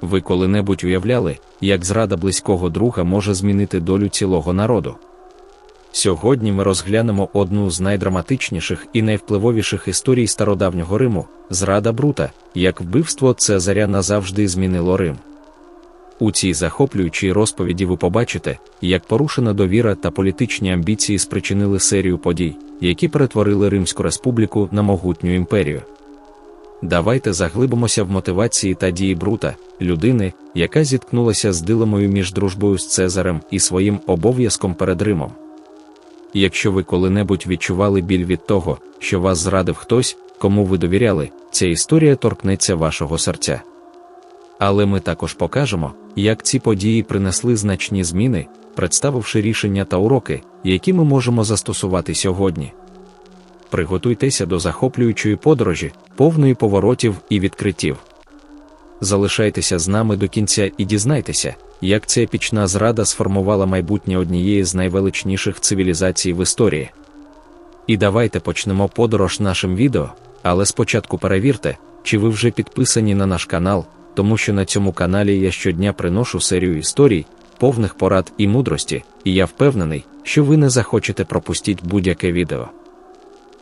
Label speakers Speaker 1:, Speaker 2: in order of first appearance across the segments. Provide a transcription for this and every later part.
Speaker 1: Ви коли-небудь уявляли, як зрада близького друга може змінити долю цілого народу? Сьогодні ми розглянемо одну з найдраматичніших і найвпливовіших історій стародавнього Риму зрада Брута, як вбивство Цезаря назавжди змінило Рим. У цій захоплюючій розповіді ви побачите, як порушена довіра та політичні амбіції спричинили серію подій, які перетворили Римську республіку на могутню імперію. Давайте заглибимося в мотивації та дії Брута, людини, яка зіткнулася з дилемою між дружбою з Цезарем і своїм обов'язком перед Римом. Якщо ви коли-небудь відчували біль від того, що вас зрадив хтось, кому ви довіряли, ця історія торкнеться вашого серця. Але ми також покажемо, як ці події принесли значні зміни, представивши рішення та уроки, які ми можемо застосувати сьогодні. Приготуйтеся до захоплюючої подорожі, повної поворотів і відкриттів. Залишайтеся з нами до кінця і дізнайтеся, як ця епічна зрада сформувала майбутнє однієї з найвеличніших цивілізацій в історії. І давайте почнемо подорож нашим відео, але спочатку перевірте, чи ви вже підписані на наш канал, тому що на цьому каналі я щодня приношу серію історій, повних порад і мудрості, і я впевнений, що ви не захочете пропустити будь-яке відео.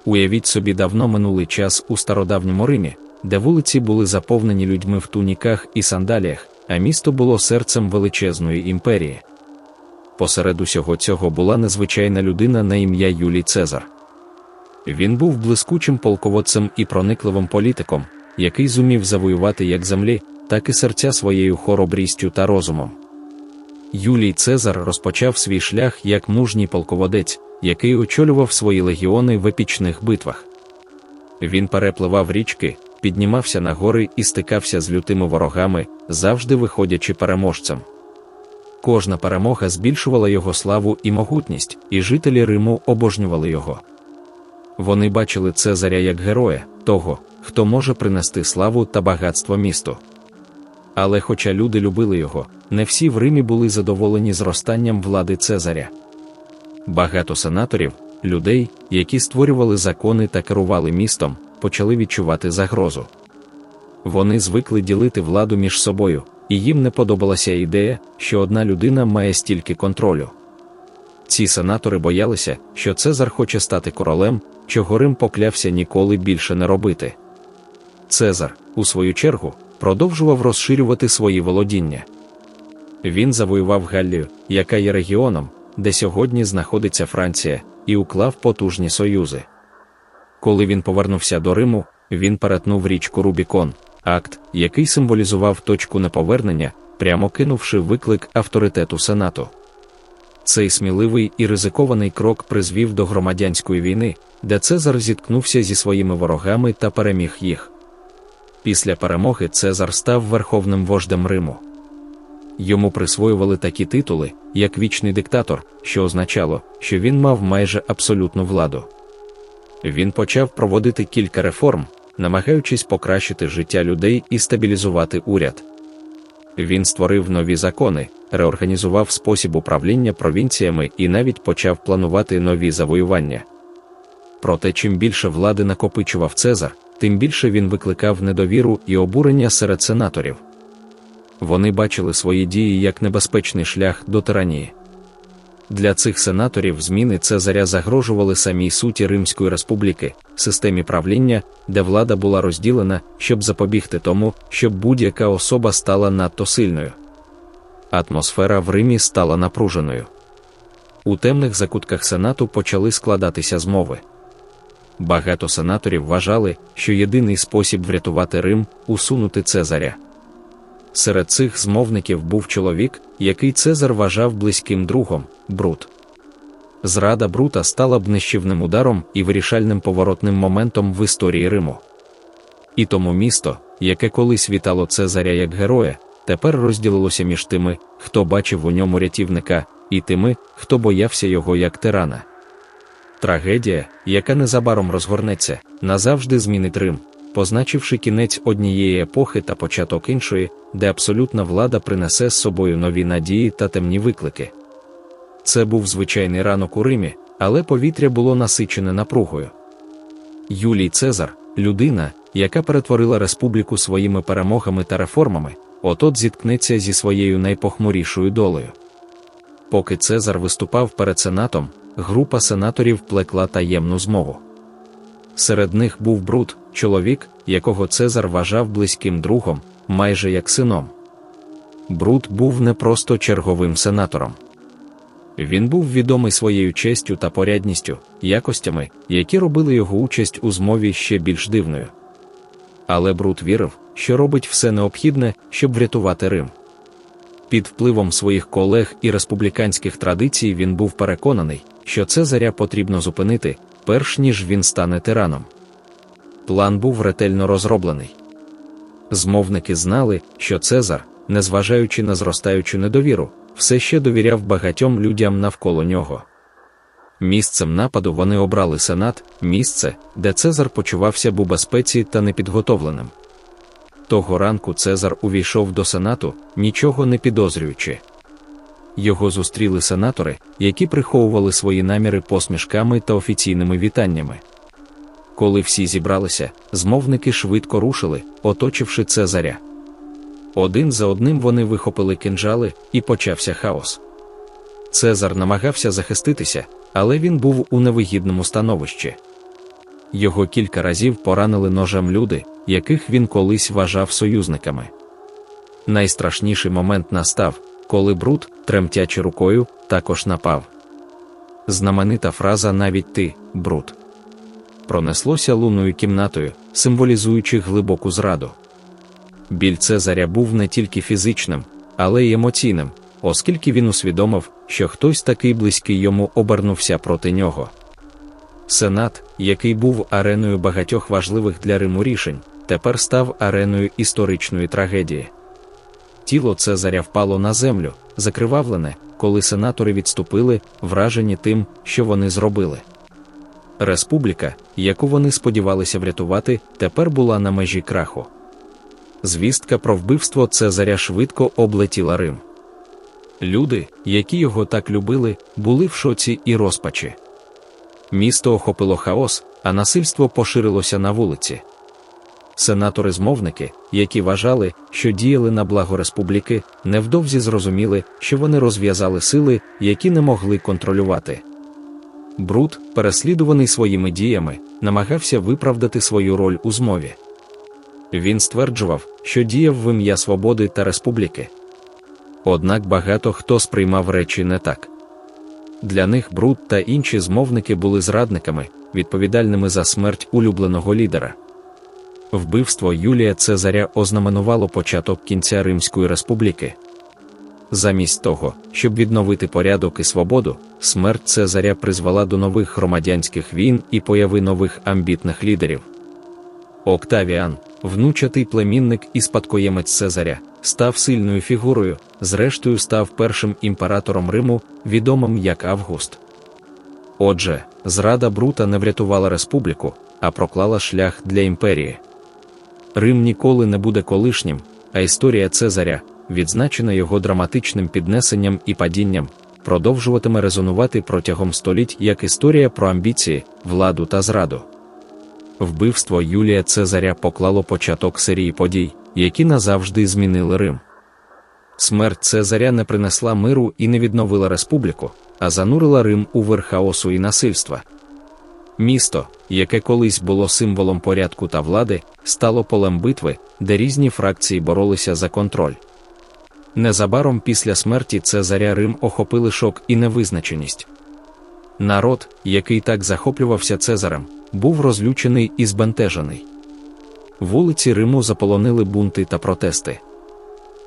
Speaker 1: Уявіть собі давно минулий час у стародавньому Римі, де вулиці були заповнені людьми в туніках і сандаліях, а місто було серцем величезної імперії. Посеред усього цього була незвичайна людина на ім'я Юлій Цезар. Він був блискучим полководцем і проникливим політиком, який зумів завоювати як землі, так і серця своєю хоробрістю та розумом. Юлій Цезар розпочав свій шлях як мужній полководець, який очолював свої легіони в епічних битвах. Він перепливав річки, піднімався на гори і стикався з лютими ворогами, завжди виходячи переможцем. Кожна перемога збільшувала його славу і могутність, і жителі Риму обожнювали його. Вони бачили Цезаря як героя, того, хто може принести славу та багатство місту. Але хоча люди любили його, не всі в Римі були задоволені зростанням влади Цезаря. Багато сенаторів, людей, які створювали закони та керували містом, почали відчувати загрозу. Вони звикли ділити владу між собою, і їм не подобалася ідея, що одна людина має стільки контролю. Ці сенатори боялися, що Цезар хоче стати королем, чого Рим поклявся ніколи більше не робити. Цезар, у свою чергу, продовжував розширювати свої володіння. Він завоював Галлію, яка є регіоном, де сьогодні знаходиться Франція, і уклав потужні союзи. Коли він повернувся до Риму, він перетнув річку Рубікон, акт, який символізував точку неповернення, прямо кинувши виклик авторитету Сенату. Цей сміливий і ризикований крок призвів до громадянської війни, де Цезар зіткнувся зі своїми ворогами та переміг їх. Після перемоги Цезар став верховним вождем Риму. Йому присвоювали такі титули, як вічний диктатор, що означало, що він мав майже абсолютну владу. Він почав проводити кілька реформ, намагаючись покращити життя людей і стабілізувати уряд. Він створив нові закони, реорганізував спосіб управління провінціями і навіть почав планувати нові завоювання. Проте, чим більше влади накопичував Цезар, тим більше він викликав недовіру і обурення серед сенаторів. Вони бачили свої дії як небезпечний шлях до тиранії. Для цих сенаторів зміни Цезаря загрожували самій суті Римської республіки, системі правління, де влада була розділена, щоб запобігти тому, щоб будь-яка особа стала надто сильною. Атмосфера в Римі стала напруженою. У темних закутках Сенату почали складатися змови. Багато сенаторів вважали, що єдиний спосіб врятувати Рим усунути Цезаря. Серед цих змовників був чоловік, який Цезар вважав близьким другом Брут. Зрада Брута стала б нищівним ударом і вирішальним поворотним моментом в історії Риму. І тому місто, яке колись вітало Цезаря як героя, тепер розділилося між тими, хто бачив у ньому рятівника, і тими, хто боявся його як тирана. Трагедія, яка незабаром розгорнеться, назавжди змінить Рим, позначивши кінець однієї епохи та початок іншої, де абсолютна влада принесе з собою нові надії та темні виклики. Це був звичайний ранок у Римі, але повітря було насичене напругою. Юлій Цезар, людина, яка перетворила республіку своїми перемогами та реформами, от-от зіткнеться зі своєю найпохмурішою долею. Поки Цезар виступав перед сенатом, група сенаторів плекла таємну змову. Серед них був Брут, чоловік, якого Цезар вважав близьким другом, майже як сином. Брут був не просто черговим сенатором. Він був відомий своєю честю та порядністю, якостями, які робили його участь у змові ще більш дивною. Але Брут вірив, що робить все необхідне, щоб врятувати Рим. Під впливом своїх колег і республіканських традицій він був переконаний, що Цезаря потрібно зупинити, перш ніж він стане тираном. План був ретельно розроблений. Змовники знали, що Цезар, незважаючи на зростаючу недовіру, все ще довіряв багатьом людям навколо нього. Місцем нападу вони обрали сенат, місце, де Цезар почувався в безпеці та непідготовленим. Того ранку Цезар увійшов до сенату, нічого не підозрюючи. Його зустріли сенатори, які приховували свої наміри посмішками та офіційними вітаннями. Коли всі зібралися, змовники швидко рушили, оточивши Цезаря. Один за одним вони вихопили кинджали, і почався хаос. Цезар намагався захиститися, але він був у невигідному становищі. Його кілька разів поранили ножем люди, яких він колись вважав союзниками. Найстрашніший момент настав, коли Брут, тремтячи рукою, також напав. Знаменита фраза навіть ти, Брут. Пронеслося лунною кімнатою, символізуючи глибоку зраду. Біль Цезаря був не тільки фізичним, але й емоційним, оскільки він усвідомив, що хтось такий близький йому обернувся проти нього. Сенат, який був ареною багатьох важливих для Риму рішень, тепер став ареною історичної трагедії. Тіло Цезаря впало на землю, закривавлене, коли сенатори відступили, вражені тим, що вони зробили. Республіка, яку вони сподівалися врятувати, тепер була на межі краху. Звістка про вбивство Цезаря швидко облетіла Рим. Люди, які його так любили, були в шоці і розпачі. Місто охопило хаос, а насильство поширилося на вулиці. Сенатори-змовники, які вважали, що діяли на благо республіки, невдовзі зрозуміли, що вони розв'язали сили, які не могли контролювати. Бруд, переслідуваний своїми діями, намагався виправдати свою роль у змові. Він стверджував, що діяв в ім'я свободи та республіки. Однак багато хто сприймав речі не так. Для них Бруд та інші змовники були зрадниками, відповідальними за смерть улюбленого лідера. Вбивство Юлія Цезаря ознаменувало початок кінця Римської республіки. Замість того, щоб відновити порядок і свободу, смерть Цезаря призвела до нових громадянських війн і появи нових амбітних лідерів. Октавіан, внучатий племінник і спадкоємець Цезаря, став сильною фігурою, зрештою став першим імператором Риму, відомим як Август. Отже, зрада Брута не врятувала республіку, а проклала шлях для імперії. Рим ніколи не буде колишнім, а історія Цезаря, відзначена його драматичним піднесенням і падінням, продовжуватиме резонувати протягом століть як історія про амбіції, владу та зраду. Вбивство Юлія Цезаря поклало початок серії подій, які назавжди змінили Рим. Смерть Цезаря не принесла миру і не відновила республіку, а занурила Рим у вир хаосу і насильства. Місто, яке колись було символом порядку та влади, стало полем битви, де різні фракції боролися за контроль. Незабаром після смерті Цезаря Рим охопили шок і невизначеність. Народ, який так захоплювався Цезарем, був розлючений і збентежений. Вулиці Риму заполонили бунти та протести.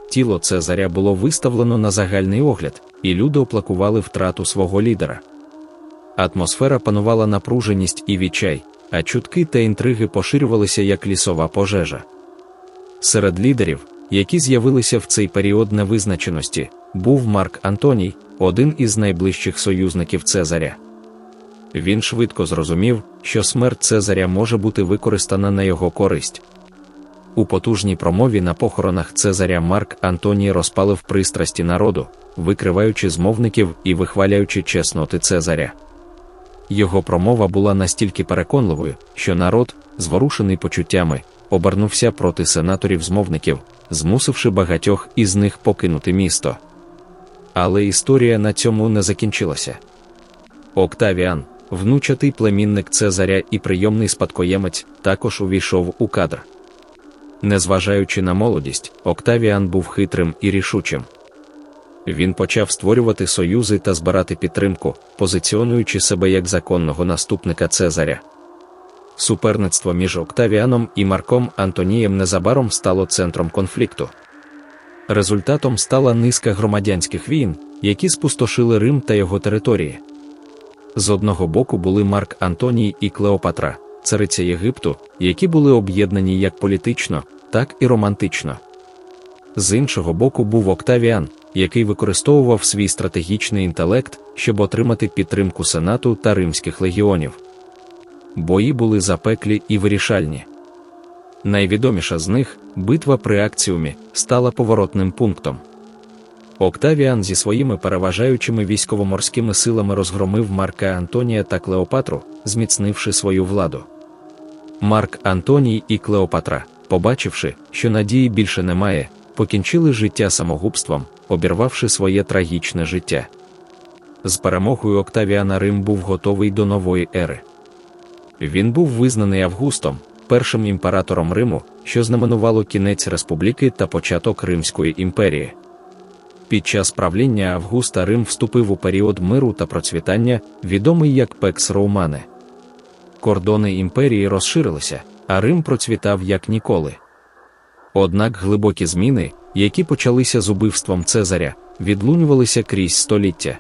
Speaker 1: Тіло Цезаря було виставлено на загальний огляд, і люди оплакували втрату свого лідера. Атмосфера панувала напруженість і відчай, а чутки та інтриги поширювалися як лісова пожежа. Серед лідерів, які з'явилися в цей період невизначеності, був Марк Антоній, один із найближчих союзників Цезаря. Він швидко зрозумів, що смерть Цезаря може бути використана на його користь. У потужній промові на похоронах Цезаря Марк Антоній розпалив пристрасті народу, викриваючи змовників і вихваляючи чесноти Цезаря. Його промова була настільки переконливою, що народ, зворушений почуттями, обернувся проти сенаторів змовників, змусивши багатьох із них покинути місто. Але історія на цьому не закінчилася. Октавіан, внучатий племінник Цезаря і прийомний спадкоємець, також увійшов у кадр. Незважаючи на молодість, Октавіан був хитрим і рішучим. Він почав створювати союзи та збирати підтримку, позиціонуючи себе як законного наступника Цезаря. Суперництво між Октавіаном і Марком Антонієм незабаром стало центром конфлікту. Результатом стала низка громадянських війн, які спустошили Рим та його території. З одного боку були Марк Антоній і Клеопатра, цариця Єгипту, які були об'єднані як політично, так і романтично. З іншого боку був Октавіан, який використовував свій стратегічний інтелект, щоб отримати підтримку Сенату та римських легіонів. Бої були запеклі і вирішальні. Найвідоміша з них, битва при акціумі, стала поворотним пунктом. Октавіан зі своїми переважаючими військово-морськими силами розгромив Марка Антонія та Клеопатру, зміцнивши свою владу. Марк Антоній і Клеопатра, побачивши, що надії більше немає, покінчили життя самогубством, обірвавши своє трагічне життя. З перемогою Октавіана Рим був готовий до нової ери. Він був визнаний Августом, першим імператором Риму, що знаменувало кінець республіки та початок Римської імперії. Під час правління Августа Рим вступив у період миру та процвітання, відомий як Пекс Роумане. Кордони імперії розширилися, а Рим процвітав як ніколи. Однак глибокі зміни, які почалися з убивством Цезаря, відлунювалися крізь століття.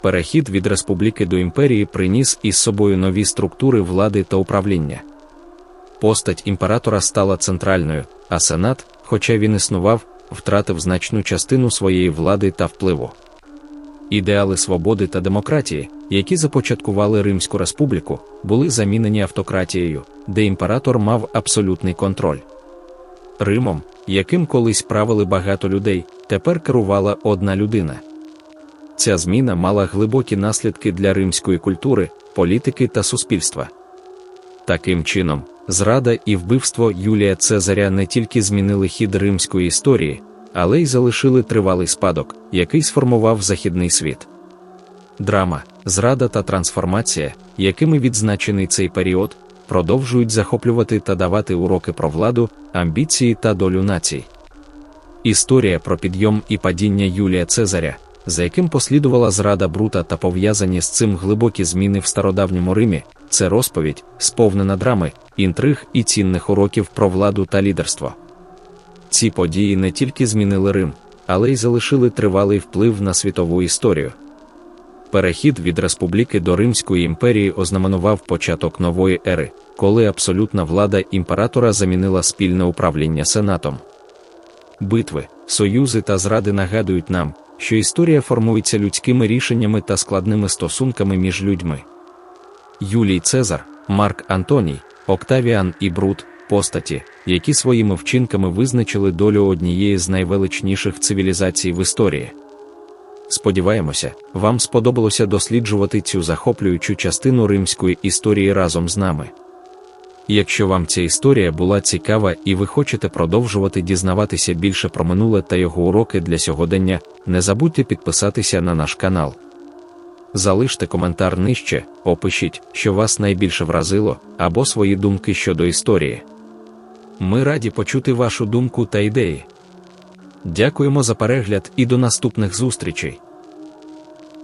Speaker 1: Перехід від республіки до імперії приніс із собою нові структури влади та управління. Постать імператора стала центральною, а сенат, хоча він існував, втратив значну частину своєї влади та впливу. Ідеали свободи та демократії, які започаткували Римську республіку, були замінені автократією, де імператор мав абсолютний контроль. Римом, яким колись правили багато людей, тепер керувала одна людина. Ця зміна мала глибокі наслідки для римської культури, політики та суспільства. Таким чином, зрада і вбивство Юлія Цезаря не тільки змінили хід римської історії, але й залишили тривалий спадок, який сформував західний світ. Драма, зрада та трансформація, якими відзначений цей період, продовжують захоплювати та давати уроки про владу, амбіції та долю націй. Історія про підйом і падіння Юлія Цезаря, за яким послідувала зрада Брута та пов'язані з цим глибокі зміни в стародавньому Римі, це розповідь, сповнена драми, інтриг і цінних уроків про владу та лідерство. Ці події не тільки змінили Рим, але й залишили тривалий вплив на світову історію. Перехід від республіки до Римської імперії ознаменував початок нової ери, коли абсолютна влада імператора замінила спільне управління сенатом. Битви, союзи та зради нагадують нам, що історія формується людськими рішеннями та складними стосунками між людьми. Юлій Цезар, Марк Антоній, Октавіан і Брут постаті, які своїми вчинками визначили долю однієї з найвеличніших цивілізацій в історії. Сподіваємося, вам сподобалося досліджувати цю захоплюючу частину римської історії разом з нами. Якщо вам ця історія була цікава і ви хочете продовжувати дізнаватися більше про минуле та його уроки для сьогодення, не забудьте підписатися на наш канал. Залиште коментар нижче, опишіть, що вас найбільше вразило, або свої думки щодо історії. Ми раді почути вашу думку та ідеї. Дякуємо за перегляд і до наступних зустрічей.